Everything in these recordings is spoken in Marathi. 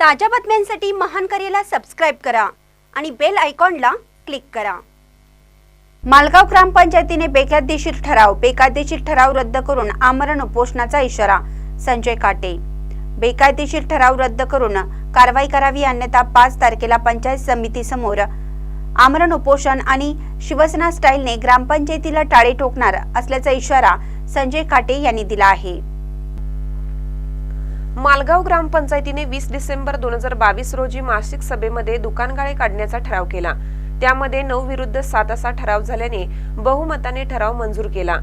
ताज्या बातम्यांसाठी महान करेला सबस्क्राईब करा आणि बेल आयकॉनला क्लिक करा. मालगाव ग्रामपंचायतीने बेकायदेशीर ठराव बेकायदेशीर ठराव रद्द करून आमरण उपोषणाचा इशारा संजय काटे. बेकायदेशीर ठराव रद्द करून कारवाई करावी अन्यथा पाच तारखेला पंचायत समितीसमोर आमरण उपोषण आणि शिवसेना स्टाईलने ग्रामपंचायतीला टाळे ठोकणार असल्याचा इशारा संजय काटे यांनी दिला आहे. मालगाव ग्रामपंचायतीने वीस डिसेंबर दोन हजार बावीस रोजी मासिक सभेमध्ये दुकानगाळे काढण्याचा ठराव केला. त्यामध्ये नऊ विरुद्ध सात असा ठराव झाल्याने बहुमताने ठराव मंजूर केला.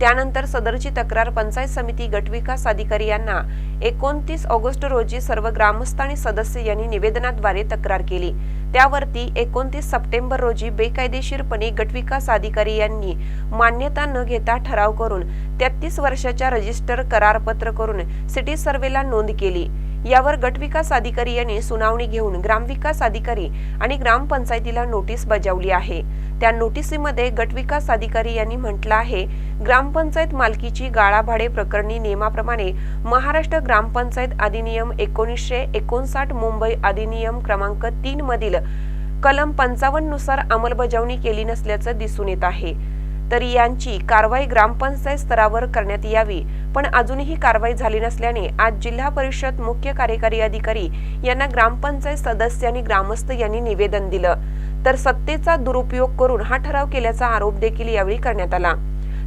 त्यानंतर सदरची तक्रार पंचायत समिती गटविकास अधिकारी यांना एकोणतीस ऑगस्ट रोजी सर्व ग्रामस्थ आणि सदस्य यांनी निवेदनाद्वारे तक्रार केली. त्यावरती एकोणतीस सप्टेंबर रोजी बेकायदेशीरपणे गटविकास अधिकारी यांनी मान्यता न घेता ठराव करून तेहतीस वर्षाच्या रजिस्टर करारपत्र करून सिटी सर्वेला नोंद केली. यावर गटविकास अधिकारी यांनी सुनावणी घेऊन ग्रामविकास अधिकारी आणि ग्रामपंचायतीला नोटीस बजावली आहे. त्या नोटीसीमध्ये गटविकास अधिकारी यांनी म्हटलं आहे ग्रामपंचायत मालकीची गाळाभाडे प्रकरणी नियमाप्रमाणे महाराष्ट्र ग्रामपंचायत अधिनियम एकोणीसशे एकोणसाठ मुंबई अधिनियम क्रमांक तीन मधील कलम पंचावन्ननुसार अंमलबजावणी केली नसल्याचं दिसून येत आहे. तर यांची कारवाई ग्रामपंचायत स्तरावर करण्यात यावी पण अजूनही कारवाई झाली नसल्याने आज जिल्हा परिषद मुख्य कार्यकारी अधिकारी यांना ग्रामपंचायत सदस्य आणि ग्रामस्थ यांनी निवेदन दिलं. तर सत्तेचा दुरुपयोग करून हा ठराव केल्याचा आरोप देखील यावेळी करण्यात आला.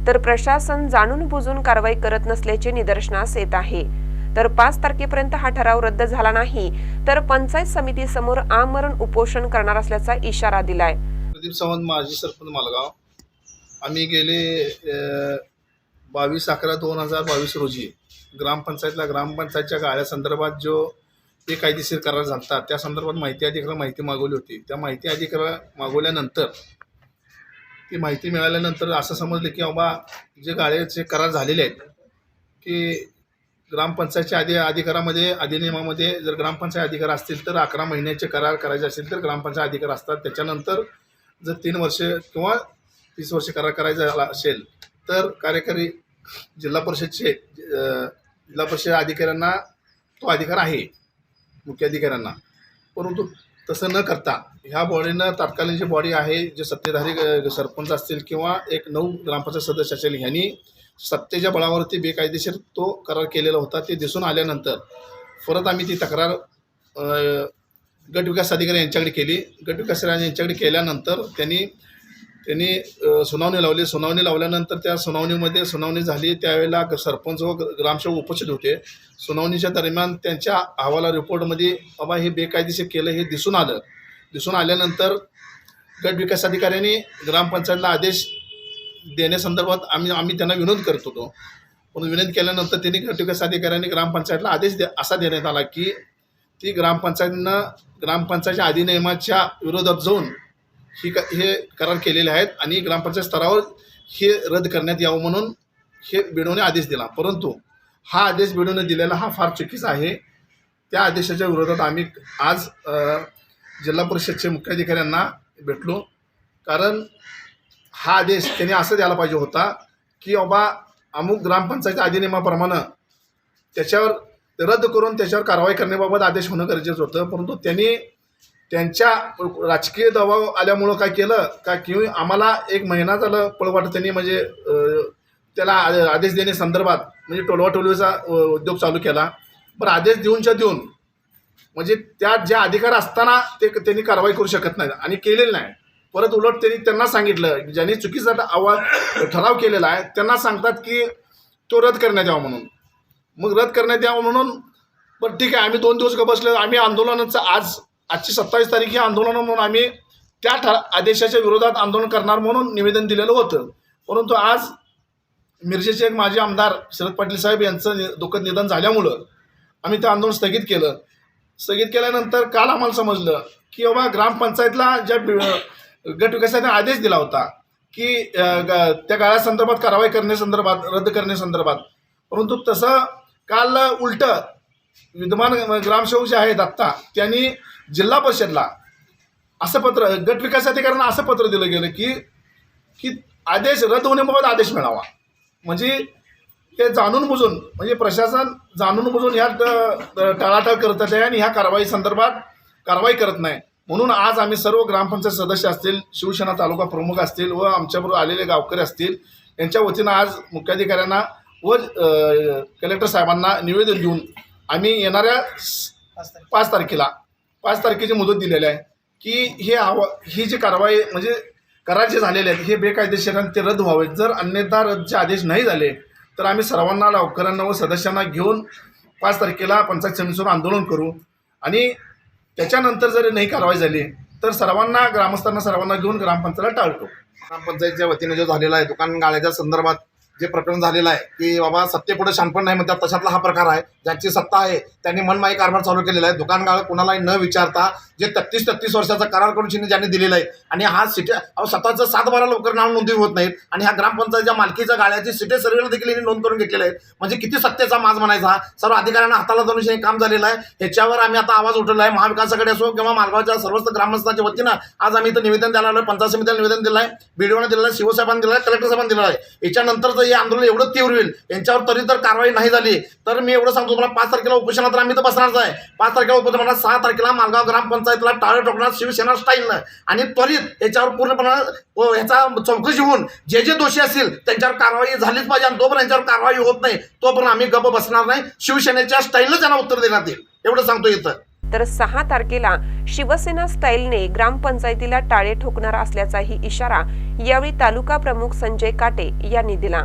तर प्रशासन जाणून बुजून कारवाई करत नसल्याचे निदर्शनास येत आहे. तर पाच तारखेपर्यंत हा ठराव रद्द झाला नाही. तर पंचायत समितीसमोर आमरण उपोषण करणार असल्याचा इशारा दिलाय. प्रदीप सावंत माजी सरपंच मालगाव. आम्ही गेले बावीस अकरा दोन हजार बावीस रोजी ग्रामपंचायतला ग्रामपंचायतच्या गाळ्यासंदर्भात जो बेकायदेशीर करार झाला त्या संदर्भात माहिती अधिकाऱ्याला माहिती मागवली होती. त्या माहिती अधिकार मागवल्यानंतर ती माहिती मिळाल्यानंतर असं समजलं की बाबा जे गाळ्याचे करार झालेले आहेत की ग्रामपंचायतच्या आधी अधिकारामध्ये अधिनियमामध्ये जर ग्रामपंचायत अधिकार असतील तर अकरा महिन्याचे करार करायचे असतील तर ग्रामपंचायत अधिकार असतात. त्याच्यानंतर जर तीन वर्ष किंवा तीस वर्ष करार करायचा असेल तर कार्यकारी जिल्हा परिषदचे जिल्हा परिषद अधिकाऱ्यांना तो अधिकार आहे मुख्य अधिकाऱ्यांना. परंतु तसं न करता ह्या बॉडीनं तात्कालीन जी बॉडी आहे जे सत्तेधारी सरपंच असतील किंवा एक नऊ ग्रामपंचायत सदस्य असेल ह्यांनी सत्तेच्या बळावरती बेकायदेशीर तो करार केलेला होता ते दिसून आल्यानंतर परत आम्ही ती तक्रार गट विकास अधिकारी यांच्याकडे केली. गट विकास अधिकारी यांच्याकडे केल्यानंतर त्यांनी त्यांनी सुनावणी लावली. सुनावणी लावल्यानंतर त्या सुनावणीमध्ये सुनावणी झाली. त्यावेळेला सरपंच व ग्रामसेवक उपस्थित होते. सुनावणीच्या दरम्यान त्यांच्या अहवाला रिपोर्टमध्ये बाबा हे बेकायदेशीर केलं हे दिसून आलं. दिसून आल्यानंतर गट विकास अधिकाऱ्यांनी ग्रामपंचायतला आदेश देण्यासंदर्भात आम्ही आम्ही त्यांना विनोद करत होतो. पण विनंती केल्यानंतर त्यांनी गट विकास अधिकाऱ्यांनी ग्रामपंचायतला आदेश दे असा देण्यात आला की ती ग्रामपंचायतीनं ग्रामपंचायतच्या अधिनियमाच्या विरोधात जाऊन ही क हे करार केलेले आहेत आणि ग्रामपंचायत स्तरावर हे रद्द करण्यात यावं म्हणून हे बिडवणे आदेश दिला. परंतु हा आदेश बिडोने दिलेला हा फार चुकीचा आहे. त्या आदेशाच्या विरोधात आम्ही आज जिल्हा परिषदचे मुख्याधिकाऱ्यांना भेटलो. कारण हा आदेश त्यांनी असं द्यायला पाहिजे होता की बाबा अमुक ग्रामपंचायत अधिनियमाप्रमाणे त्याच्यावर रद्द करून त्याच्यावर कारवाई करण्याबाबत आदेश होणं गरजेचं होतं. परंतु त्यांनी त्यांच्या राजकीय दबाव आल्यामुळं काय केलं का की आम्हाला एक महिना झालं पळवाट त्यांनी म्हणजे त्याला आदेश आदेश देण्यासंदर्भात म्हणजे टोलवाटोलवीचा उद्योग चालू केला. बरं आदेश देऊनच्या देऊन म्हणजे त्यात ज्या अधिकार असताना ते त्यांनी कारवाई करू शकत नाही आणि केलेलं नाही. परत उलट त्यांनी त्यांना सांगितलं ज्यांनी चुकीचा आवाज ठराव केलेला आहे त्यांना सांगतात की तो रद्द करण्यात यावा म्हणून. मग रद्द करण्यात यावं म्हणून पण ठीक आहे आम्ही दोन दिवस बसले आम्ही आंदोलनाचं आज आजची सत्तावीस तारीख ही आंदोलन म्हणून आम्ही त्या ठर आदेशाच्या विरोधात आंदोलन करणार म्हणून निवेदन दिलेलं होतं. परंतु आज मिरजेचे एक माजी आमदार शरद पाटील साहेब यांचं दुःखद निधन झाल्यामुळं आम्ही ते आंदोलन स्थगित केलं. स्थगित केल्यानंतर काल आम्हाला समजलं की बाबा ग्रामपंचायतला ज्या बि- गट विकासाने आदेश दिला होता की ग- त्या गाळ्यासंदर्भात कारवाई करण्यासंदर्भात रद्द करण्यासंदर्भात परंतु तसं काल उलट विद्यमान ग्रामसेवक जे आहेत आत्ता त्यांनी जिल्हा परिषदला असं पत्र गट विकास अधिकाऱ्यांना असं पत्र दिलं गेलं की की आदेश रद्द होण्याबाबत आदेश मिळावा. म्हणजे ते जाणून बुजून म्हणजे प्रशासन जाणून बुजून ह्या ट- टाळाटाळ करत आहे आणि ह्या कारवाई संदर्भात कारवाई करत नाही. म्हणून आज आम्ही सर्व ग्रामपंचायत सदस्य असतील शिवसेना तालुका प्रमुख असतील व आमच्याबरोबर आलेले गावकरी असतील यांच्या वतीनं आज मुख्याधिकाऱ्यांना व कलेक्टर साहेबांना निवेदन देऊन आम्ही येणाऱ्या पाच तारखेला. पाच तारखेची मुदत दिलेली आहे की हे आव ही जी कारवाई म्हणजे करार जे झालेले आहेत हे बेकायदेशीर ते रद्द व्हावेत. जर अन्यथा रद्दचे आदेश नाही झाले तर आम्ही सर्वांना गावकऱ्यांना व सदस्यांना घेऊन पाच तारखेला पंचायत समितीसमोर आंदोलन करू आणि त्याच्यानंतर जर नाही कारवाई झाली तर सर्वांना ग्रामस्थांना सर्वांना घेऊन ग्रामपंचायतला टाळतो. ग्रामपंचायतच्या वतीने जो झालेला आहे दुकान गाळ्याच्या संदर्भात जे प्रकरण झालेलं आहे की बाबा सत्तेपुढे शानपण नाही म्हणतात तशातला हा प्रकार आहे ज्यांची सत्ता आहे त्यांनी मनमाई कारभार चालू केलेला आहे. दुकान गाळ कुणालाही न विचारता जे तत्तीस तत्तीस वर्षाचा करार करून चिन्ह ज्यांनी दिलेला आहे आणि हा सिटे अहो स्वतःचं सात बारा लवकर नाव नोंदणी होत नाहीत आणि ह्या ग्रामपंचायतच्या मालकीच्या गाळ्याची सिटे सर्वेला देखील यांनी नोंद करून घेतलेले आहेत म्हणजे किती सत्तेचा माज म्हणायचा? सर्व अधिकाऱ्यांना हाताला धरून हे काम झालेलं आहे. ह्याच्यावर आम्ही आता आवाज उठवला आहे. महाविकासाकडे असो किंवा मालगावच्या सर्वच ग्रामस्थांच्या वतीनं आज आम्ही इथं निवेदन द्यायला आलो पंचायत समितीला निवेदन दिलं आहे बीडीओने दिलं आहे शिवसाहेबांनी दिलं आहे कलेक्टर साहेबांनी दिलं आहे याच्यानंतर जर हे आंदोलन एवढं तीव्र होईल? यांच्यावर तरी तर कारवाई नाही झाली. तर मी एवढं सांगतो तुम्हाला पाच तारखेला उपोषणात आम्ही तर बसणारच आहे. पाच तारखेला उपोषणात सहा तारखेला मालगाव ग्रामपंचायतीला टाळे ठोकणार शिवसेना स्टाईलनं. आणि त्वरित याच्यावर पूर्णपणे ह्याचा चौकशी होऊन जे जे दोषी असतील त्यांच्यावर कारवाई झालीच पाहिजे आणि तोपर्यंत यांच्यावर कारवाई होत नाही तोपर्यंत आम्ही गप्प बसणार नाही. शिवसेनेच्या स्टाईलनं त्यांना उत्तर देण्यात येईल. एवढं सांगतो इथं. तर सहा तारखेला शिवसेना स्टाईलने ग्रामपंचायतीला टाळे ठोकणार असल्याचाही इशारा यावेळी तालुका प्रमुख संजय काटे यांनी दिला.